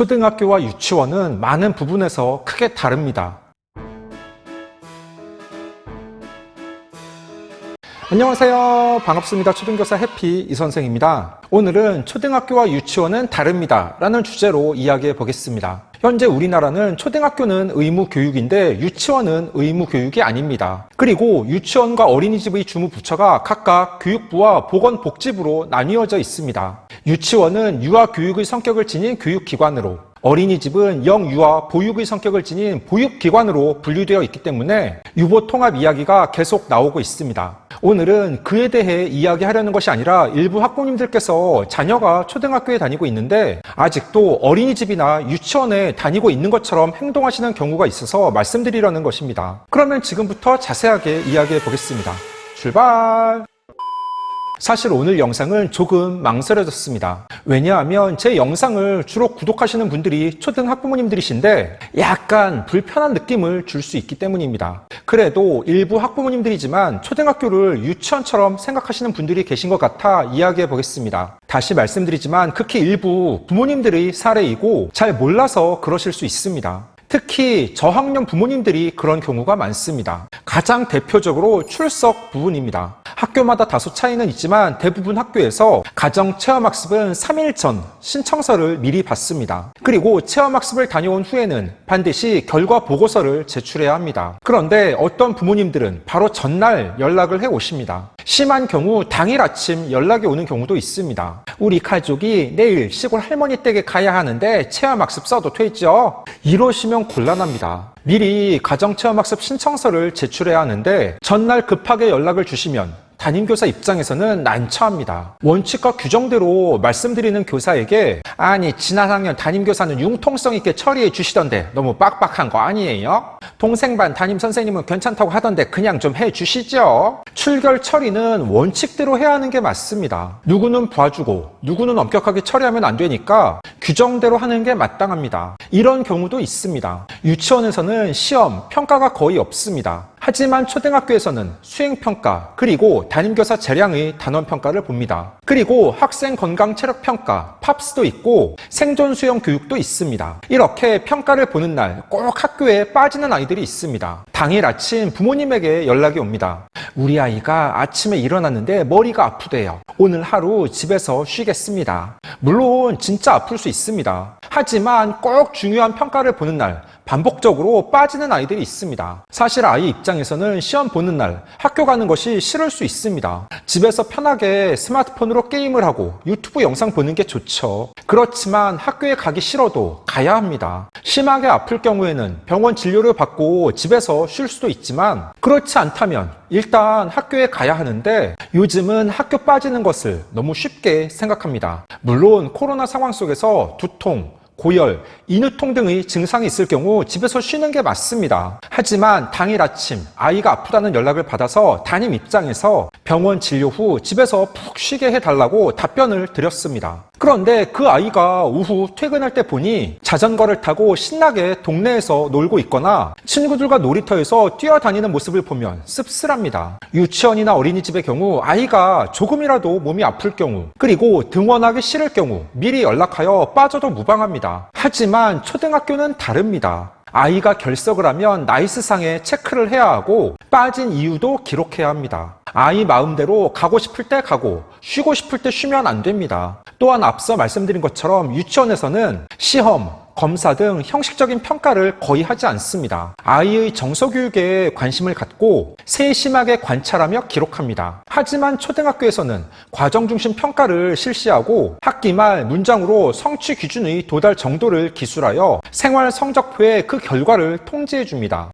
초등학교와 유치원은 많은 부분에서 크게 다릅니다. 안녕하세요. 반갑습니다. 초등교사 해피 이선생입니다. 오늘은 초등학교와 유치원은 다릅니다. 라는 주제로 이야기해 보겠습니다. 현재 우리나라는 초등학교는 의무 교육인데 유치원은 의무 교육이 아닙니다. 그리고 유치원과 어린이집의 주무 부처가 각각 교육부와 보건복지부로 나뉘어져 있습니다. 유치원은 유아 교육의 성격을 지닌 교육기관으로 어린이집은 영유아 보육의 성격을 지닌 보육기관으로 분류되어 있기 때문에 유보 통합 이야기가 계속 나오고 있습니다. 오늘은 그에 대해 이야기하려는 것이 아니라 일부 학부모님들께서 자녀가 초등학교에 다니고 있는데 아직도 어린이집이나 유치원에 다니고 있는 것처럼 행동하시는 경우가 있어서 말씀드리려는 것입니다. 그러면 지금부터 자세하게 이야기해 보겠습니다. 출발! 사실 오늘 영상은 조금 망설여졌습니다. 왜냐하면 제 영상을 주로 구독하시는 분들이 초등학부모님들이신데 약간 불편한 느낌을 줄 수 있기 때문입니다. 그래도 일부 학부모님들이지만 초등학교를 유치원처럼 생각하시는 분들이 계신 것 같아 이야기해 보겠습니다. 다시 말씀드리지만 극히 일부 부모님들의 사례이고 잘 몰라서 그러실 수 있습니다. 특히 저학년 부모님들이 그런 경우가 많습니다. 가장 대표적으로 출석 부분입니다. 학교마다 다소 차이는 있지만 대부분 학교에서 가정 체험학습은 3일 전 신청서를 미리 받습니다. 그리고 체험학습을 다녀온 후에는 반드시 결과 보고서를 제출해야 합니다. 그런데 어떤 부모님들은 바로 전날 연락을 해 오십니다. 심한 경우 당일 아침 연락이 오는 경우도 있습니다. 우리 가족이 내일 시골 할머니 댁에 가야 하는데 체험학습 써도 되죠? 이러시면 곤란합니다. 미리 가정체험학습 신청서를 제출해야 하는데 전날 급하게 연락을 주시면 담임교사 입장에서는 난처합니다. 원칙과 규정대로 말씀드리는 교사에게 아니 지난 학년 담임교사는 융통성 있게 처리해 주시던데 너무 빡빡한 거 아니에요? 동생반 담임 선생님은 괜찮다고 하던데 그냥 좀 해 주시죠. 출결 처리는 원칙대로 해야 하는 게 맞습니다. 누구는 봐주고 누구는 엄격하게 처리하면 안 되니까 규정대로 하는 게 마땅합니다. 이런 경우도 있습니다. 유치원에서는 시험, 평가가 거의 없습니다. 하지만 초등학교에서는 수행평가, 그리고 담임교사 재량의 단원평가를 봅니다. 그리고 학생 건강 체력평가, 팝스도 있고 생존 수영 교육도 있습니다. 이렇게 평가를 보는 날 꼭 학교에 빠지는 아이들이 있습니다. 당일 아침 부모님에게 연락이 옵니다. 우리 아이가 아침에 일어났는데 머리가 아프대요. 오늘 하루 집에서 쉬겠습니다. 물론 진짜 아플 수 있습니다. 하지만 꼭 중요한 평가를 보는 날 반복적으로 빠지는 아이들이 있습니다. 사실 아이 입장에서는 시험 보는 날 학교 가는 것이 싫을 수 있습니다. 집에서 편하게 스마트폰으로 게임을 하고 유튜브 영상 보는 게 좋죠. 그렇지만 학교에 가기 싫어도 가야 합니다. 심하게 아플 경우에는 병원 진료를 받고 집에서 쉴 수도 있지만 그렇지 않다면 일단 학교에 가야 하는데 요즘은 학교 빠지는 것을 너무 쉽게 생각합니다. 물론 코로나 상황 속에서 두통, 고열, 인후통 등의 증상이 있을 경우 집에서 쉬는 게 맞습니다. 하지만 당일 아침 아이가 아프다는 연락을 받아서 담임 입장에서 병원 진료 후 집에서 푹 쉬게 해달라고 답변을 드렸습니다. 그런데 그 아이가 오후 퇴근할 때 보니 자전거를 타고 신나게 동네에서 놀고 있거나 친구들과 놀이터에서 뛰어다니는 모습을 보면 씁쓸합니다. 유치원이나 어린이집의 경우 아이가 조금이라도 몸이 아플 경우 그리고 등원하기 싫을 경우 미리 연락하여 빠져도 무방합니다. 하지만 초등학교는 다릅니다. 아이가 결석을 하면 나이스상에 체크를 해야 하고 빠진 이유도 기록해야 합니다. 아이 마음대로 가고 싶을 때 가고 쉬고 싶을 때 쉬면 안 됩니다. 또한 앞서 말씀드린 것처럼 유치원에서는 시험, 검사 등 형식적인 평가를 거의 하지 않습니다. 아이의 정서교육에 관심을 갖고 세심하게 관찰하며 기록합니다. 하지만 초등학교에서는 과정 중심 평가를 실시하고 학기 말 문장으로 성취 기준의 도달 정도를 기술하여 생활 성적표에 그 결과를 통지해 줍니다.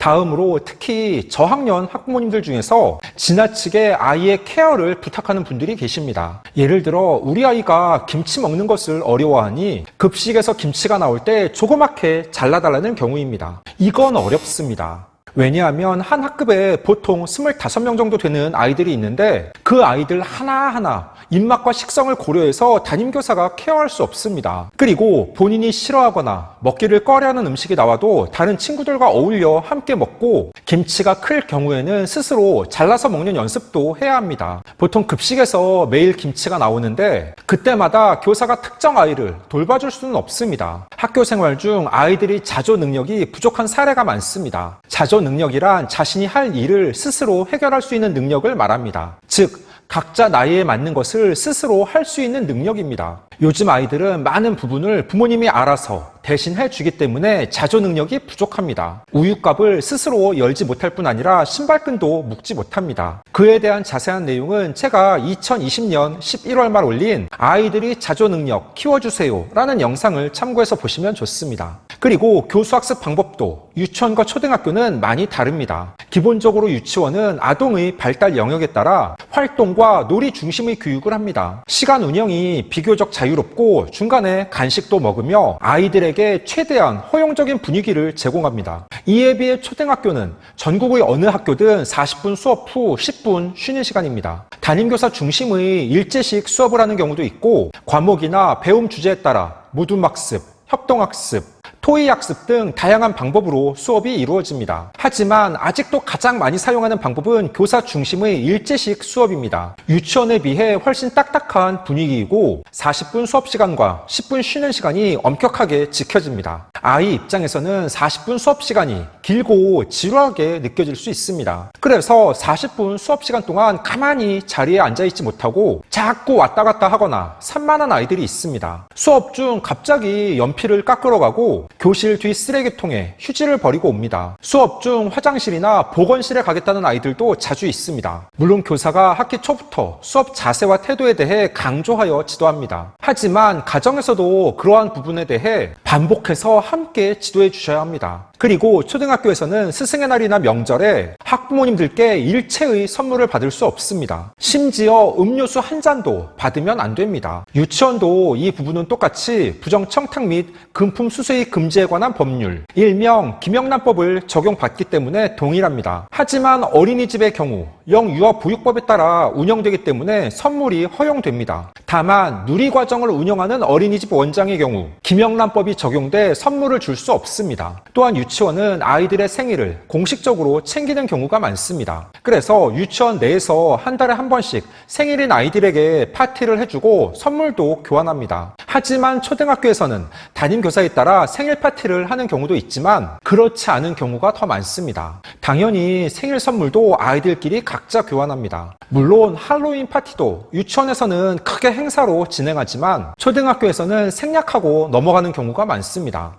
다음으로 특히 저학년 학부모님들 중에서 지나치게 아이의 케어를 부탁하는 분들이 계십니다. 예를 들어 우리 아이가 김치 먹는 것을 어려워하니 급식에서 김치가 나올 때 조그맣게 잘라달라는 경우입니다. 이건 어렵습니다. 왜냐하면 한 학급에 보통 25명 정도 되는 아이들이 있는데 그 아이들 하나하나 입맛과 식성을 고려해서 담임교사가 케어할 수 없습니다. 그리고 본인이 싫어하거나 먹기를 꺼려하는 음식이 나와도 다른 친구들과 어울려 함께 먹고 김치가 클 경우에는 스스로 잘라서 먹는 연습도 해야 합니다. 보통 급식에서 매일 김치가 나오는데 그때마다 교사가 특정 아이를 돌봐줄 수는 없습니다. 학교 생활 중 아이들이 자조 능력이 부족한 사례가 많습니다. 자조 능 력이란 자신이 할 일을 스스로 해결할 수 있는 능력을 말합니다. 즉, 각자 나이에 맞는 것을 스스로 할 수 있는 능력입니다. 요즘 아이들은 많은 부분을 부모님이 알아서 대신 해주기 때문에 자조 능력이 부족합니다. 우유값을 스스로 열지 못할 뿐 아니라 신발끈도 묶지 못합니다. 그에 대한 자세한 내용은 제가 2020년 11월 말 올린 아이들이 자조 능력 키워주세요 라는 영상을 참고해서 보시면 좋습니다. 그리고 교수 학습 방법도 유치원과 초등학교는 많이 다릅니다. 기본적으로 유치원은 아동의 발달 영역에 따라 활동과 놀이 중심의 교육을 합니다. 시간 운영이 비교적 자유롭고 중간에 간식도 먹으며 아이들에게 최대한 허용적인 분위기를 제공합니다. 이에 비해 초등학교는 전국의 어느 학교든 40분 수업 후 10분 쉬는 시간입니다. 담임교사 중심의 일제식 수업을 하는 경우도 있고 과목이나 배움 주제에 따라 모둠학습, 협동학습, 토의 학습 등 다양한 방법으로 수업이 이루어집니다. 하지만 아직도 가장 많이 사용하는 방법은 교사 중심의 일제식 수업입니다. 유치원에 비해 훨씬 딱딱한 분위기이고 40분 수업 시간과 10분 쉬는 시간이 엄격하게 지켜집니다. 아이 입장에서는 40분 수업 시간이 길고 지루하게 느껴질 수 있습니다. 그래서 40분 수업 시간 동안 가만히 자리에 앉아있지 못하고 자꾸 왔다 갔다 하거나 산만한 아이들이 있습니다. 수업 중 갑자기 연필을 깎으러 가고 교실 뒤 쓰레기통에 휴지를 버리고 옵니다. 수업 중 화장실이나 보건실에 가겠다는 아이들도 자주 있습니다. 물론 교사가 학기 초부터 수업 자세와 태도에 대해 강조하여 지도합니다. 하지만 가정에서도 그러한 부분에 대해 반복해서 함께 지도해 주셔야 합니다. 그리고 초등학교에서는 스승의 날이나 명절에 학부모님들께 일체의 선물을 받을 수 없습니다. 심지어 음료수 한 잔도 받으면 안 됩니다. 유치원도 이 부분은 똑같이 부정청탁 및 금품 수수의 금지에 관한 법률, 일명 김영란법을 적용받기 때문에 동일합니다. 하지만 어린이집의 경우 영유아 보육법에 따라 운영되기 때문에 선물이 허용됩니다. 다만 누리 과정을 운영하는 어린이집 원장의 경우 김영란법이 적용돼 선물을 줄 수 없습니다. 또한 유치원은 아이들의 생일을 공식적으로 챙기는 경우가 많습니다. 그래서 유치원 내에서 한 달에 한 번씩 생일인 아이들에게 파티를 해주고 선물도 교환합니다. 하지만 초등학교에서는 담임 교사에 따라 생일 파티를 하는 경우도 있지만 그렇지 않은 경우가 더 많습니다. 당연히 생일 선물도 아이들끼리 각자 교환합니다. 물론 할로윈 파티도 유치원에서는 크게 행사로 진행하지만 초등학교에서는 생략하고 넘어가는 경우가 많습니다.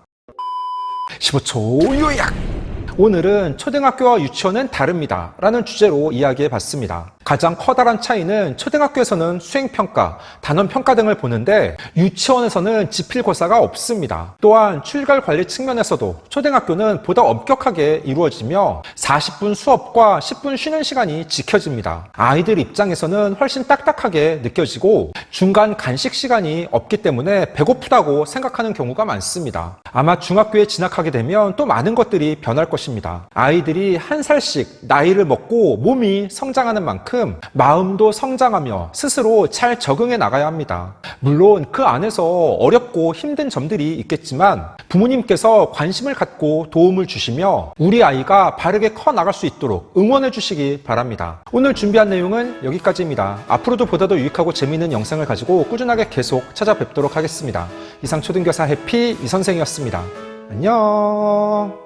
15초 요약! 오늘은 초등학교와 유치원은 다릅니다. 라는 주제로 이야기해 봤습니다. 가장 커다란 차이는 초등학교에서는 수행평가, 단원평가 등을 보는데 유치원에서는 지필고사가 없습니다. 또한 출결 관리 측면에서도 초등학교는 보다 엄격하게 이루어지며 40분 수업과 10분 쉬는 시간이 지켜집니다. 아이들 입장에서는 훨씬 딱딱하게 느껴지고 중간 간식 시간이 없기 때문에 배고프다고 생각하는 경우가 많습니다. 아마 중학교에 진학하게 되면 또 많은 것들이 변할 것입니다. 아이들이 한 살씩 나이를 먹고 몸이 성장하는 만큼 마음도 성장하며 스스로 잘 적응해 나가야 합니다. 물론 그 안에서 어렵고 힘든 점들이 있겠지만 부모님께서 관심을 갖고 도움을 주시며 우리 아이가 바르게 커 나갈 수 있도록 응원해 주시기 바랍니다. 오늘 준비한 내용은 여기까지입니다. 앞으로도 보다 더 유익하고 재미있는 영상을 가지고 꾸준하게 계속 찾아뵙도록 하겠습니다. 이상 초등교사 해피 이 선생이었습니다. 안녕.